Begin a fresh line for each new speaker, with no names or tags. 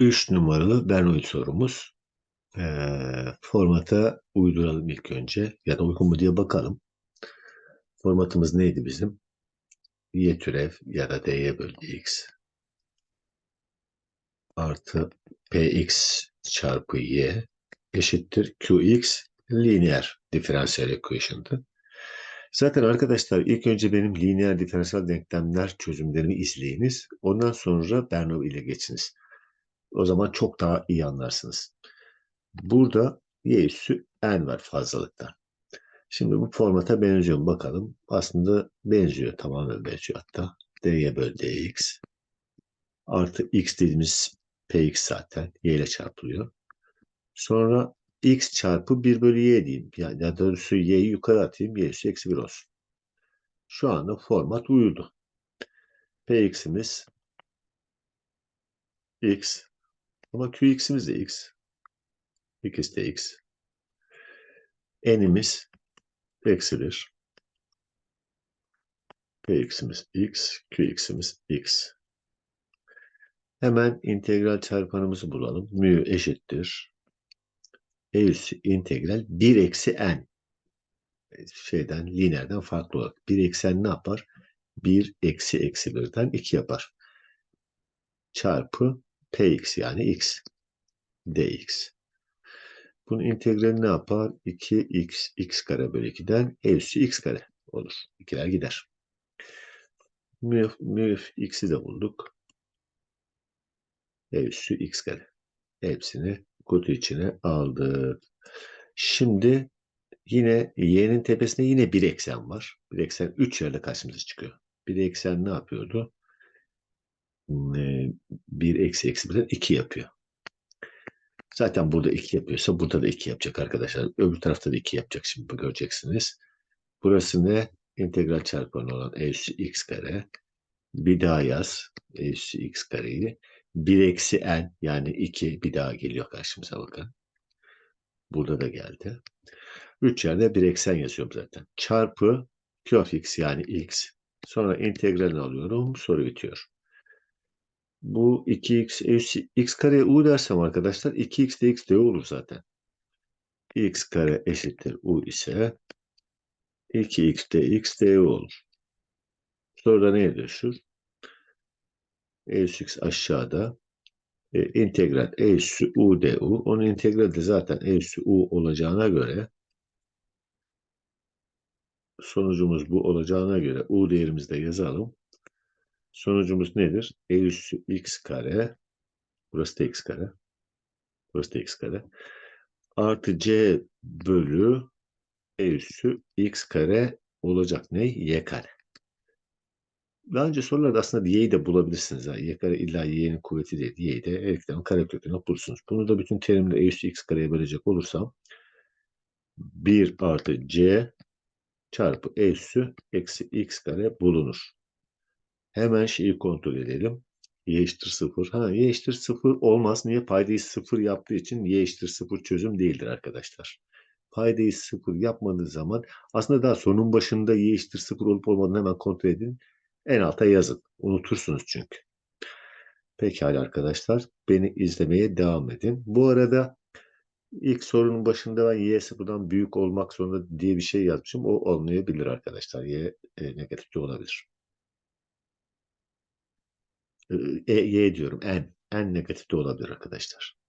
3 numaralı Bernoulli sorumuz. Ee, formata uyduralım ilk önce. Ya da uygun mu diye bakalım. Formatımız neydi bizim? Y türev ya da dy bölü x artı px çarpı y eşittir qx lineer differential equation'dı. Zaten arkadaşlar ilk önce benim lineer diferansiyel denklemler çözümlerimi izleyiniz. Ondan sonra Bernoulli ile geçiniz. O zaman çok daha iyi anlarsınız. Burada y üssü n var fazlalıktan. Şimdi bu formata benziyor bakalım. Aslında benziyor. Tamamen benziyor hatta. dy bölü dx artı x dediğimiz px zaten y ile çarpılıyor. Sonra x çarpı 1 bölü y diyeyim. Yani ya doğrusu y'yi yukarı atayım. y üssü eksi 1 olsun. Şu anda format uyudu. px'imiz x ama qx'imiz de x. İkisi de x. n'imiz eksi 1. px'imiz x, qx'imiz x. Hemen integral çarpanımızı bulalım. Mü eşittir. E üssü integral 1 eksi n. Şeyden, linerden farklı olarak. 1 eksi n ne yapar? 1 eksi eksi 1'den 2 yapar. Çarpı px yani x. dx. Bunun integrali ne yapar? 2x x kare bölü 2'den e üssü x kare olur. İkiler gider. Müf x'i de bulduk. E üssü x kare. Hepsini kutu içine aldık. Şimdi yine y'nin tepesinde yine bir eksen var. Bir eksen 3 yerde karşımıza çıkıyor. Bir eksen ne yapıyordu? 1 eksi eksi 1'den 2 yapıyor. Zaten burada 2 yapıyorsa burada da 2 yapacak arkadaşlar. Öbür tarafta da 2 yapacak şimdi göreceksiniz. Burası ne? İntegral çarpanı olan e üssü x kare. Bir daha yaz. E üssü x kareyi. 1 eksi n yani 2 bir daha geliyor karşımıza bakın. Burada da geldi. 3 yerde bir eksen yazıyorum zaten. Çarpı q of x yani x. Sonra integralini alıyorum. Soru bitiyor. Bu 2x eksi x kare u dersem arkadaşlar 2x de x de olur zaten. x kare eşittir u ise 2x de x de olur. Sonra neye dönüşür? e x aşağıda e, integral e üssü u du. Onun integrali zaten e üssü u olacağına göre sonucumuz bu olacağına göre u değerimizi de yazalım. Sonucumuz nedir? E üssü x kare burası da x kare burası da x kare artı c bölü e üssü x kare olacak ne? y kare. Daha önce sorularda aslında y'yi de bulabilirsiniz. Yani y kare illa y'nin kuvveti değil. Y'yi de eklemin kare köküne bulursunuz. Bunu da bütün terimle e üssü x kareye bölecek olursam 1 artı c çarpı e üssü eksi x kare bulunur. Hemen şeyi kontrol edelim. Y eşittir 0. Ha, y eşittir 0 olmaz. Niye? Paydayı 0 yaptığı için y eşittir 0 çözüm değildir arkadaşlar. Paydayı 0 yapmadığı zaman aslında daha sonun başında y eşittir 0 olup olmadığını hemen kontrol edin. En alta yazın. Unutursunuz çünkü. Pekala arkadaşlar. Beni izlemeye devam edin. Bu arada ilk sorunun başında ben y sıfırdan büyük olmak zorunda diye bir şey yazmışım. O olmayabilir arkadaşlar. Y e, negatif de olabilir. E, y diyorum. N. N negatif de olabilir arkadaşlar.